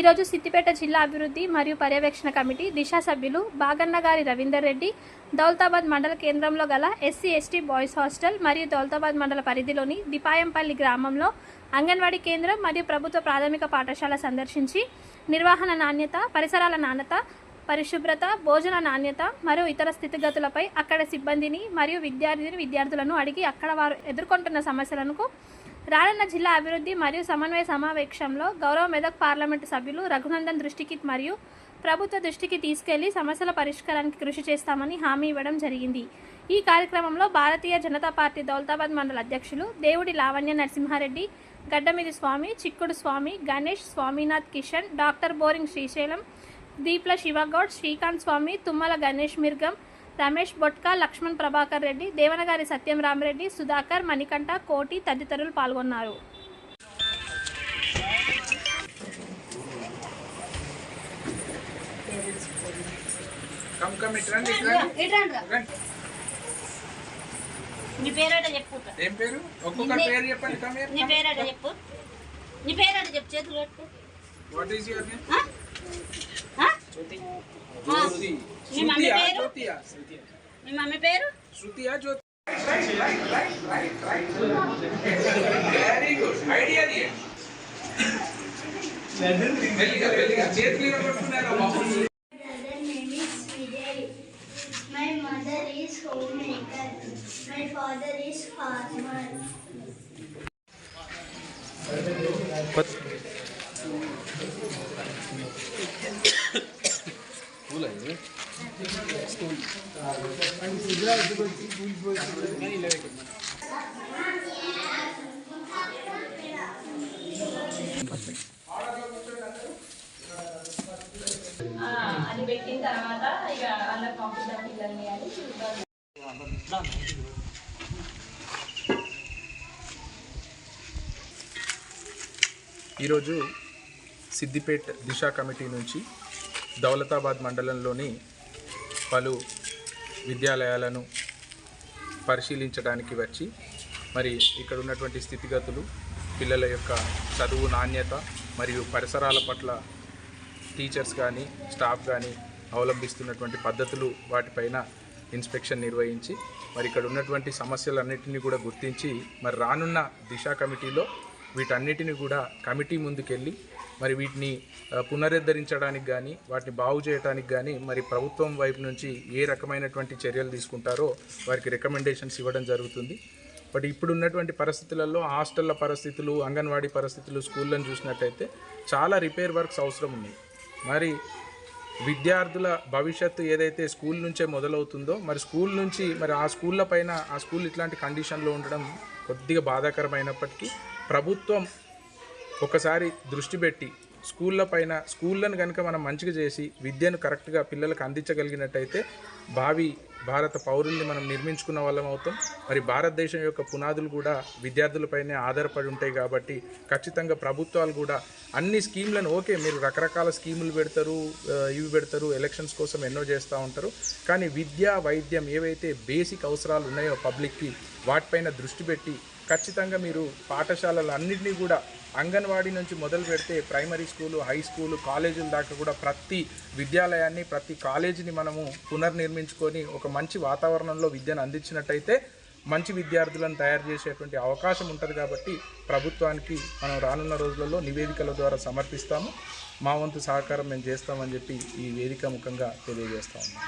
ఈరోజు సిద్దిపేట జిల్లా అభివృద్ధి మరియు పర్యవేక్షణ కమిటీ దిశ సభ్యులు బాగన్న గారి రవీందర్ రెడ్డి దౌలతాబాద్ మండల కేంద్రంలో గల ఎస్సీ ఎస్టీ బాయ్స్ హాస్టల్ మరియు దౌలతాబాద్ మండల పరిధిలోని దిపాయంపల్లి గ్రామంలో అంగన్వాడీ కేంద్రం మరియు ప్రభుత్వ ప్రాథమిక పాఠశాల సందర్శించి నిర్వహణ నాణ్యత పరిసరాల నాణ్యత పరిశుభ్రత భోజన నాణ్యత మరియు ఇతర స్థితిగతులపై అక్కడ సిబ్బందిని మరియు విద్యార్థిని విద్యార్థులను అడిగి అక్కడ వారు ఎదుర్కొంటున్న సమస్యలకు రానున్న జిల్లా అభివృద్ధి మరియు సమన్వయ సమావేశంలో గౌరవ మెదక్ పార్లమెంటు సభ్యులు రఘునందన్ దృష్టికి మరియు ప్రభుత్వ దృష్టికి తీసుకెళ్ళి సమస్యల పరిష్కారానికి కృషి చేస్తామని హామీ ఇవ్వడం జరిగింది. ఈ కార్యక్రమంలో భారతీయ జనతా పార్టీ దౌలతాబాద్ మండల అధ్యక్షులు దేవుడి లావణ్య నరసింహారెడ్డి గడ్డమిది స్వామి చిక్కుడు స్వామి గణేష్ స్వామినాథ్ కిషన్ డాక్టర్ బోరింగ్ శ్రీశైలం దీప్ల శివగౌడ్ శ్రీకాంత్ స్వామి తుమ్మల గణేష్ మిర్గం రమేష్ బొట్కా లక్ష్మణ్ ప్రభాకర్ రెడ్డి దేవనగారి సత్యం రామరెడ్డి సుధాకర్ మణికంఠ కోటి తదితరులు పాల్గొన్నారు. కమ్ కమ్ ఇటు రండి ఇటు రండి. రండి. నీ పేరట చెప్పు ఏం పేరు? ఒక్కొక్కరి పేరు చెప్పండి కమ్ నీ పేరట చెప్పు. నీ పేరట చెప్పు చేతులు కట్టు వాట్ ఈస్ యువర్ నేమ్ ఆ? ఆ? జ్యోతి మీ మమ్మీ శృతియా పేరు? జ్యోతియా మీ మమ్మీ పేరు శృతియా జ్యోతి వెరీ గుడ్ ఐడియా మెల్లిగా మెల్లిగా చేతులు ఇవ్వబడుతున్నారా బాబు brother name is Vijay. My mother is homemaker. My father is farmer. అది పెట్టిన తర్వాత ఇక పంపిద్దాం పిల్లల్ని అని ఈరోజు సిద్దిపేట్ దిశ కమిటీ నుంచి దౌలతాబాద్ మండలంలోని పలు విద్యాలయాలను పరిశీలించడానికి వచ్చి మరి ఇక్కడ ఉన్నటువంటి స్థితిగతులు పిల్లల యొక్క చదువు నాణ్యత మరియు పరిసరాల పట్ల టీచర్స్ కానీ స్టాఫ్ కానీ అవలంబిస్తున్నటువంటి పద్ధతులు వాటిపైన ఇన్స్పెక్షన్ నిర్వహించి మరి ఇక్కడ ఉన్నటువంటి సమస్యలన్నింటినీ కూడా గుర్తించి మరి రానున్న దిశ కమిటీలో వీటన్నిటిని కూడా కమిటీ ముందుకెళ్ళి మరి వీటిని పునరుద్ధరించడానికి కానీ వాటిని బాగు చేయడానికి కానీ మరి ప్రభుత్వం వైపు నుంచి ఏ రకమైనటువంటి చర్యలు తీసుకుంటారో వారికి రికమెండేషన్స్ ఇవ్వడం జరుగుతుంది. బట్ ఇప్పుడు ఉన్నటువంటి పరిస్థితులలో హాస్టళ్ళ పరిస్థితులు అంగన్వాడీ పరిస్థితులు స్కూళ్ళను చూసినట్టయితే చాలా రిపేర్ వర్క్స్ అవసరం ఉన్నాయి. మరి విద్యార్థుల భవిష్యత్తు ఏదైతే స్కూల్ నుంచే మొదలవుతుందో మరి స్కూల్ నుంచి మరి ఆ స్కూళ్ళ పైన ఆ స్కూల్ ఇట్లాంటి కండిషన్లో ఉండడం కొద్దిగా బాధాకరమైనప్పటికీ ప్రభుత్వం ఒకసారి దృష్టి పెట్టి స్కూళ్ళ పైన స్కూళ్ళను కనుక మనం మంచిగా చేసి విద్యను కరెక్ట్గా పిల్లలకు అందించగలిగినట్టయితే భావి భారత పౌరుల్ని మనం నిర్మించుకున్న వాళ్ళం అవుతాం. మరి భారతదేశం యొక్క పునాదులు కూడా విద్యార్థులపైనే ఆధారపడి ఉంటాయి కాబట్టి ఖచ్చితంగా ప్రభుత్వాలు కూడా అన్ని స్కీమ్లను ఓకే మీరు రకరకాల స్కీములు పెడతారు ఇవి పెడతారు ఎలక్షన్స్ కోసం ఎన్నో చేస్తూ ఉంటారు. కానీ విద్య వైద్యం ఏవైతే బేసిక్ అవసరాలు ఉన్నాయో పబ్లిక్కి వాటిపైన దృష్టి పెట్టి ఖచ్చితంగా మీరు పాఠశాలలు అన్నింటినీ కూడా అంగన్వాడీ నుంచి మొదలు పెడితే ప్రైమరీ స్కూలు హై స్కూలు కాలేజీల దాకా కూడా ప్రతి విద్యాలయాన్ని ప్రతి కాలేజీని మనము పునర్నిర్మించుకొని ఒక మంచి వాతావరణంలో విద్యను అందించినట్టయితే మంచి విద్యార్థులను తయారు చేసేటువంటి అవకాశం ఉంటుంది కాబట్టి ప్రభుత్వానికి మనం రానున్న రోజులలో నివేదికల ద్వారా సమర్పిస్తాము. మా వంతు సహకారం మేము చేస్తామని చెప్పి ఈ వేదిక ముఖంగా తెలియజేస్తా ఉన్నాం.